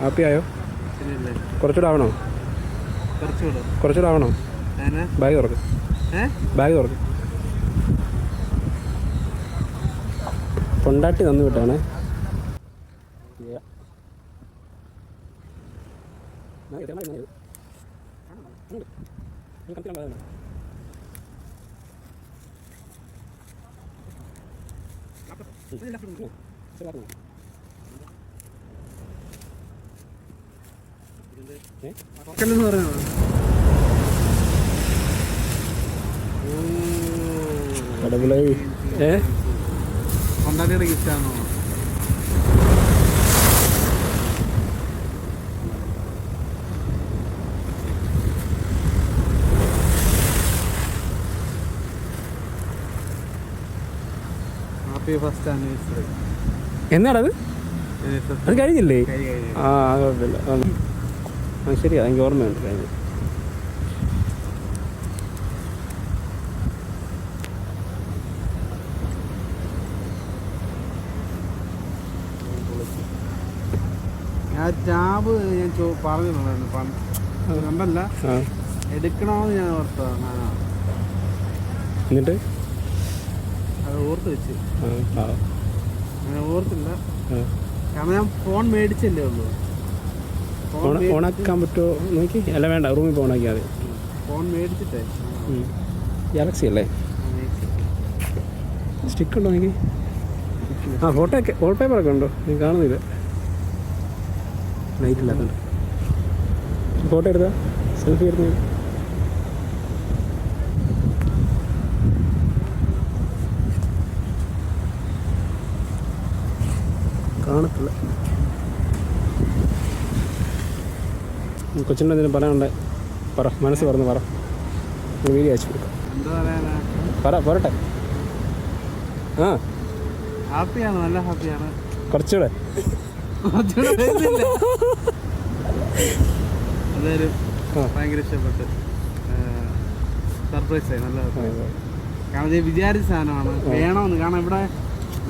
Happy ആയോ? കുറച്ചുകൂടെ ആവണോ കുറച്ചുകൂടെ. ആവണോ ബാഗ് തുറക്ക്. ബാഗ് തുറക്ക്. കൊണ്ടാട്ടി തന്നു വിട്ടാണേ എന്ന് പറയുന്നത് ഏ? ഗിഫ്റ്റ് ആണോ? Happy first anniversary. എന്നാടത്? അത് കഴിഞ്ഞില്ലേ? ആ കുഴപ്പമില്ല. ആ. ശരിയാണ് ശരിയാ എനിക്ക് ഓർമ്മയുണ്ട് കഴിഞ്ഞു ഞാൻ ടാബ് ഞാൻ പറഞ്ഞിട്ടുണ്ടായിരുന്നു പണ്ട്. കണ്ടല്ല എടുക്കണമെന്ന് ഞാൻ ഓർത്താണ്. എന്നിട്ട്? അത് ഓർത്ത് വെച്ച്. ആ ആ. ഞാൻ ഓർത്തില്ല. കാരണം ഞാൻ ഫോൺ മേടിച്ചല്ലേ ഉള്ളൂ. ഓണാക്കാൻ പറ്റുമോ? നോക്കി. അല്ല വേണ്ട റൂമിൽ പോയി ഓണാക്കിയാൽ മതി. ഫോൺ മേടിച്ചിട്ടേ. ഗാലക്സി അല്ലേ? സ്റ്റിക്ക് ഉണ്ടോ എനിക്ക്? ആ ഫോട്ടോ ഒക്കെ വോൾ പേപ്പർ ഒക്കെ ഉണ്ടോ? നീ കാണുന്നില്ല. ലൈറ്റ് ഇല്ലാത്തതുണ്ട് ഫോട്ടോ എടുത്താ? സെൽഫി എടുത്ത? കാണത്തില്ല. കൊച്ചിന്റെ എന്തെങ്കിലും പറയാനുണ്ട്? പറ മനസ്സ് പറഞ്ഞു പറ. വീഡിയോ അയച്ചു കൊടുക്കാം. പറ പോരട്ടെ. ആ. ഹാപ്പിയാണ്? നല്ല ഹാപ്പിയാണ്. കുറച്ചുകൂടെ കുറച്ചുകൂടെ വരുന്നില്ല. എന്തായാലും ഭയങ്കര ഇഷ്ടപ്പെട്ട് സർപ്രൈസ് ആയി. നല്ല surprise. കാരണം ഇത് വിചാരിച്ച സാധനമാണ്. വേണമെന്ന്. കാരണം ഇവിടെ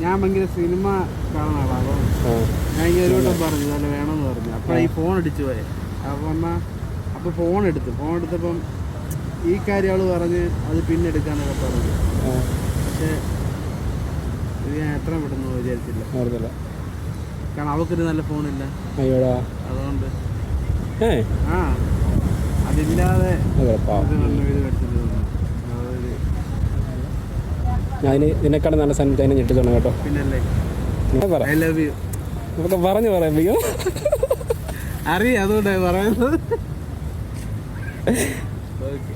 ഞാൻ ഭയങ്കര സിനിമ കാണുന്ന ആളാണ്. ഭയങ്കര ഞാൻ ഒരു വട്ടം പറഞ്ഞു നല്ല വേണമെന്ന് പറഞ്ഞു. അപ്പോൾ ഈ ഫോൺ അടിച്ചു പോയെ. അപ്പോൾ എന്നാൽ അപ്പോൾ ഫോൺ എടുത്തു. ഫോൺ എടുത്തപ്പം ഈ കാര്യം അവൾ പറഞ്ഞ് അത് പിന്നെ എടുക്കാനൊക്കെ പറഞ്ഞു പക്ഷേ ഇത് ഞാൻ എത്ര പെട്ടെന്ന് വിചാരിച്ചില്ല. ഓർത്തില്ല കാരണം അവൾക്കൊരു നല്ല ഫോണില്ല അയ്യോടാ. അതുകൊണ്ട്. ആ. അതില്ലാതെ ഞാൻ ഇനി ഇതിനേക്കാളും നല്ല സാധനം ഞാൻ ഞെട്ടിച്ചോണം കേട്ടോ. പിന്നല്ലേ? പറ. പറഞ്ഞു പറയാം അറിയാം അതുകൊണ്ടാണ് പറയുന്നത്. ഓക്കെ